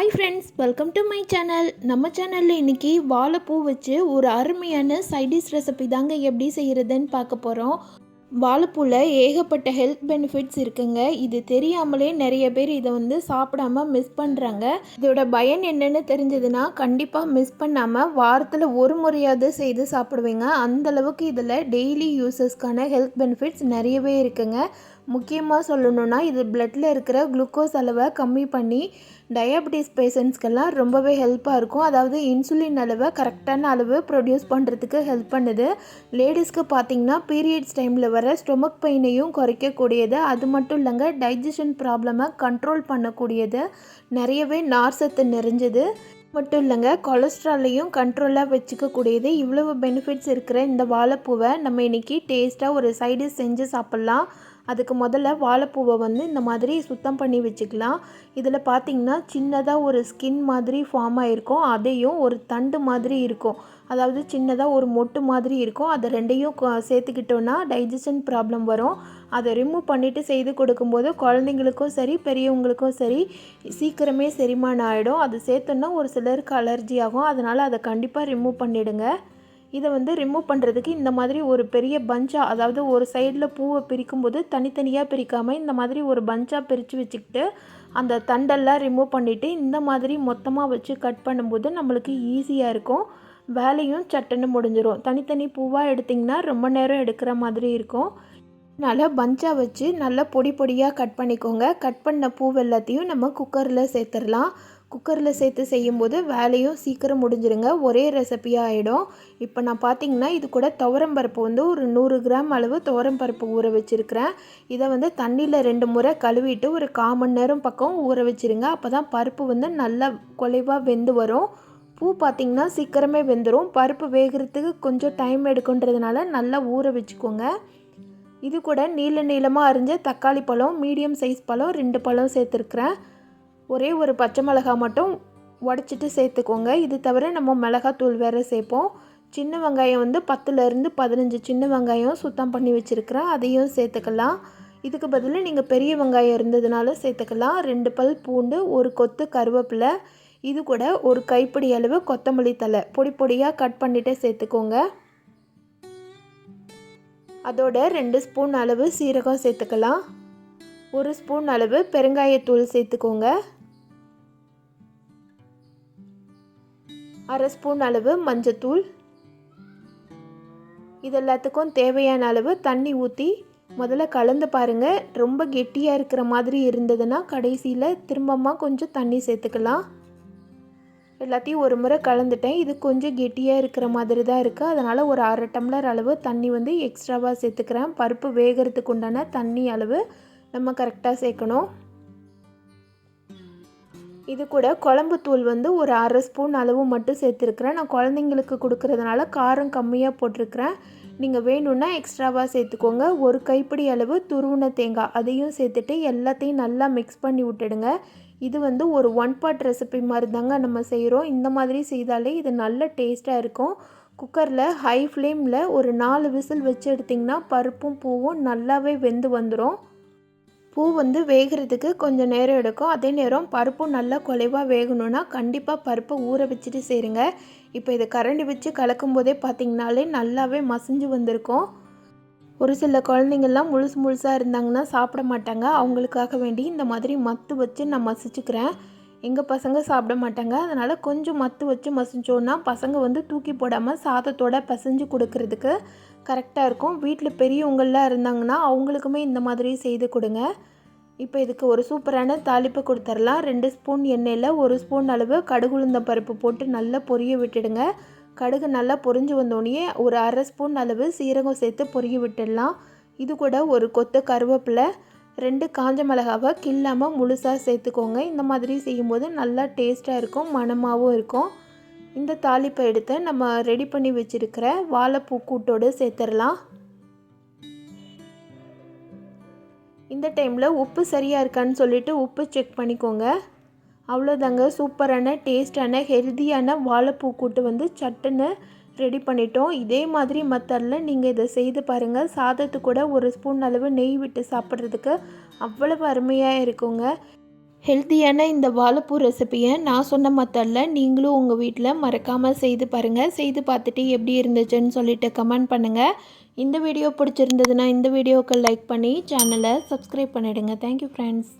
Hi friends welcome to my channel நம்ம சேனலில் இன்றைக்கி வாழைப்பூ வச்சு ஒரு அருமையான சைடிஷ் ரெசிபி தாங்க எப்படி செய்கிறதுன்னு பார்க்க போகிறோம் வாழைப்பூவில் ஏகப்பட்ட ஹெல்த் பெனிஃபிட்ஸ் இருக்குங்க. இது தெரியாமலே நிறைய பேர் இதை வந்து சாப்பிடாம மிஸ் பண்ணுறாங்க இதோட பயன் என்னென்னு தெரிஞ்சதுன்னா கண்டிப்பாக மிஸ் பண்ணாமல் வாரத்தில் ஒரு முறையாவது செய்து சாப்பிடுவீங்க. அந்தளவுக்கு இதில் டெய்லி யூசஸ்க்கான ஹெல்த் பெனிஃபிட்ஸ் நிறையவே இருக்குங்க. முக்கியமாக சொல்லணுன்னா இது பிளட்டில் இருக்கிற குளுக்கோஸ் அளவை கம்மி பண்ணி டயபெட்டிஸ் பேஷண்ட்ஸ்க்கெல்லாம் ரொம்பவே ஹெல்ப்பாக இருக்கும். அதாவது இன்சுலின் அளவை கரெக்டான அளவு ப்ரொடியூஸ் பண்ணுறதுக்கு ஹெல்ப் பண்ணுது. லேடிஸ்க்கு பார்த்தீங்கன்னா பீரியட்ஸ் டைமில் வர ஸ்டொமக் பெயினையும் குறைக்கக்கூடியது. அது மட்டும் இல்லைங்க டைஜஷன் ப்ராப்ளமை கண்ட்ரோல் பண்ணக்கூடியது. நிறையவே நார்சத்து நிறைஞ்சது. மட்டும் இல்லைங்க கொலஸ்ட்ராலையும் கண்ட்ரோலாக வச்சுக்கக்கூடியது. இவ்வளவு பெனிஃபிட்ஸ் இருக்கிற இந்த வாழைப்பூவை நம்ம இன்றைக்கி டேஸ்ட்டாக ஒரு சைடு செஞ்சு சாப்பிட்லாம். அதுக்கு முதல்ல வாழைப்பூவை வந்து இந்த மாதிரி சுத்தம் பண்ணி வச்சுக்கலாம். இதில் பார்த்திங்கன்னா சின்னதாக ஒரு ஸ்கின் மாதிரி ஃபார்ம் ஆகிருக்கும் அதையும் ஒரு தண்டு மாதிரி இருக்கும். அதாவது சின்னதாக ஒரு மொட்டு மாதிரி இருக்கும். அதை ரெண்டையும் சேர்த்துக்கிட்டோன்னா டைஜஷன் ப்ராப்ளம் வரும். அதை ரிமூவ் பண்ணிவிட்டு செய்து கொடுக்கும்போது குழந்தைங்களுக்கும் சரி பெரியவங்களுக்கும் சரி சீக்கிரமே செரிமானம் ஆகிடும் அது சேர்த்தோன்னா ஒரு சிலருக்கு அலர்ஜி ஆகும். அதனால் அதை கண்டிப்பாக ரிமூவ் பண்ணிவிடுங்க இதை வந்து ரிமூவ் பண்ணுறதுக்கு இந்த மாதிரி ஒரு பெரிய பஞ்சாக அதாவது ஒரு சைடில் பூவை பிரிக்கும்போது தனித்தனியாக பிரிக்காமல் இந்த மாதிரி ஒரு பஞ்சாக பிரித்து வச்சுக்கிட்டு அந்த தண்டெல்லாம் ரிமூவ் பண்ணிவிட்டு இந்த மாதிரி மொத்தமாக வச்சு கட் பண்ணும்போது நம்மளுக்கு ஈஸியாக இருக்கும். வேலையும் சட்டுன்னு முடிஞ்சிடும் தனித்தனி பூவாக எடுத்திங்கன்னா ரொம்ப நேரம் எடுக்கிற மாதிரி இருக்கும். நல்லா பஞ்சாக வச்சு நல்லா பொடி பொடியாக கட் பண்ணிக்கோங்க. கட் பண்ண பூ எல்லாத்தையும் நம்ம குக்கரில் சேர்த்துடலாம். குக்கரில் சேர்த்து செய்யும்போது வேலையும் சீக்கிரம் முடிஞ்சிருங்க. ஒரே ரெசிபியாக ஆகிடும் இப்போ நான் பார்த்தீங்கன்னா இது கூட துவரம் பருப்பு வந்து ஒரு நூறு கிராம் அளவு துவரம் பருப்பு ஊற வச்சுருக்கிறேன். இதை வந்து தண்ணியில் ரெண்டு முறை கழுவிட்டு ஒரு கால் மணி நேரம் பக்கம் ஊற வச்சுருங்க. அப்போ தான் பருப்பு வந்து நல்லா குலைவாக வெந்து வரும். பூ பார்த்திங்கன்னா சீக்கிரமே வெந்துடும் பருப்பு வேகிறதுக்கு கொஞ்சம் டைம் எடுக்குன்றதுனால நல்லா ஊற வச்சுக்கோங்க. இது கூட நீள நீளமாக அரிஞ்ச தக்காளி பழம் மீடியம் சைஸ் பழம் ரெண்டு பழம் சேர்த்துருக்குறேன். ஒரே ஒரு பச்சை மிளகா மட்டும் உடச்சிட்டு சேர்த்துக்கோங்க. இது தவிர நம்ம மிளகாத்தூள் வேறு சேர்ப்போம். சின்ன வெங்காயம் வந்து பத்துலேருந்து பதினஞ்சு சின்ன வெங்காயம் சுத்தம் பண்ணி வச்சுருக்கிறேன். அதையும் சேர்த்துக்கலாம். இதுக்கு பதில் நீங்கள் பெரிய வெங்காயம் இருந்ததுனால சேர்த்துக்கலாம். ரெண்டு பல் பூண்டு ஒரு கொத்து கருவேப்பிலை இது கூட ஒரு கைப்பிடி அளவு கொத்தமல்லி தலை பொடி பொடியாக கட் பண்ணிவிட்டு சேர்த்துக்கோங்க. அதோட ரெண்டு ஸ்பூன் அளவு சீரகம் சேர்த்துக்கலாம். ஒரு ஸ்பூன் அளவு பெருங்காயத்தூள் சேர்த்துக்கோங்க. அரை ஸ்பூன் அளவு மஞ்சத்தூள். இது எல்லாத்துக்கும் தேவையான அளவு தண்ணி ஊற்றி முதல்ல கலந்து பாருங்கள் ரொம்ப கெட்டியாக இருக்கிற மாதிரி இருந்ததுன்னா கடைசியில் திரும்பமாக கொஞ்சம் தண்ணி சேர்த்துக்கலாம். எல்லாத்தையும் ஒரு முறை கலந்துட்டேன். இது கொஞ்சம் கெட்டியாக இருக்கிற மாதிரி தான் இருக்குது அதனால் ஒரு அரை டம்ளர் அளவு தண்ணி வந்து எக்ஸ்ட்ராவாக சேர்த்துக்கிறேன். பருப்பு வேகிறதுக்கு உண்டான தண்ணி அளவு நம்ம கரெக்டாக சேர்க்கணும். இது கூட குழம்பு தூள் வந்து ஒரு அரை ஸ்பூன் அளவு மட்டும் சேர்த்துருக்குறேன். நான் குழந்தைங்களுக்கு கொடுக்கறதுனால காரம் கம்மியாக போட்டிருக்கிறேன். நீங்கள் வேணும்னா எக்ஸ்ட்ராவாக சேர்த்துக்கோங்க. ஒரு கைப்பிடி அளவு துருவின தேங்காய் அதையும் சேர்த்துட்டு எல்லாத்தையும் நல்லா மிக்ஸ் பண்ணி விட்டுடுங்க. இது வந்து ஒரு ஒன் பார்ட் ரெசிபி மாதிரி தாங்க நம்ம செய்கிறோம் இந்த மாதிரி செய்தாலே இது நல்ல டேஸ்ட்டாக இருக்கும். குக்கரில் ஹை ஃப்ளேமில் ஒரு நாலு விசில் வச்சு எடுத்திங்கன்னா பருப்பும் பூவும் நல்லாவே வெந்து வந்துடும் பூ வந்து வேகிறதுக்கு கொஞ்சம் நேரம் எடுக்கும். அதே நேரம் பருப்பும் நல்லா குலைவாக வேகணும்னா கண்டிப்பாக பருப்பை ஊற வச்சுட்டு சேருங்க. இப்போ இதை கரண்டி வச்சு கலக்கும் போதே பார்த்திங்கனாலே நல்லாவே மசிஞ்சு வந்திருக்கும். ஒரு சில குழந்தைங்கள்லாம் முழுசு முழுசாக இருந்தாங்கன்னா சாப்பிட மாட்டாங்க. அவங்களுக்காக வேண்டி இந்த மாதிரி மத்து வச்சு நான் மசிச்சுக்கிறேன். எங்கள் பசங்க சாப்பிட மாட்டாங்க. அதனால் கொஞ்சம் மத்து வச்சு மசிச்சோன்னா பசங்க வந்து தூக்கி போடாமல் சாதத்தோட பசைஞ்சு கொடுக்கறதுக்கு கரெக்டாக இருக்கும். வீட்டில் பெரியவங்களாம் இருந்தாங்கன்னா அவங்களுக்குமே இந்த மாதிரி செய்து கொடுங்க. இப்போ இதுக்கு ஒரு சூப்பரான தாளிப்பு கொடுத்துடலாம் ரெண்டு ஸ்பூன் எண்ணெயில் ஒரு ஸ்பூன் அளவு கடுகுளுந்த பருப்பு போட்டு நல்லா பொரிய விட்டுடுங்க. கடுகு நல்லா பொரிஞ்சு வந்தோடனே ஒரு அரை ஸ்பூன் அளவு சீரகம் சேர்த்து பொரிய விட்டுடலாம். இது கூட ஒரு கொத்து கருவேப்பிலை ரெண்டு காஞ்ச மிளகாவை கில்லாமல் முழுசாக சேர்த்துக்கோங்க. இந்த மாதிரி செய்யும்போது நல்லா டேஸ்ட்டாக இருக்கும் மணமாகவும் இருக்கும். இந்த தாளிப்பை எடுத்து நம்ம ரெடி பண்ணி வச்சுருக்கிற வாழைப்பூ கூட்டோடு சேர்த்துடலாம். இந்த டைமில் உப்பு சரியாக இருக்கான்னு சொல்லிவிட்டு உப்பு செக் பண்ணிக்கோங்க. அவ்வளோதாங்க சூப்பரான டேஸ்டான ஹெல்த்தியான வாழைப்பூ கூட்டு வந்து சட்டுன்னு ரெடி பண்ணிட்டோம். இதே மாதிரி மெத்தடில் நீங்கள் இதை செய்து பாருங்கள் சாதத்து கூட ஒரு ஸ்பூன் அளவு நெய் விட்டு சாப்பிட்றதுக்கு அவ்வளவு அருமையாக இருக்குங்க. ஹெல்த்தியான இந்த வாழைப்பூ ரெசிப்பியை நான் சொன்ன மெத்தடில் நீங்களும் உங்கள் வீட்டில் மறக்காமல் செய்து பாருங்கள் செய்து பார்த்துட்டு எப்படி இருந்துச்சுன்னு சொல்லிட்டு கமெண்ட் பண்ணுங்கள் இந்த வீடியோ பிடிச்சிருந்ததுன்னா இந்த வீடியோவுக்கு லைக் பண்ணி சேனலை சப்ஸ்கிரைப் பண்ணிவிடுங்க தேங்க்யூ ஃப்ரெண்ட்ஸ்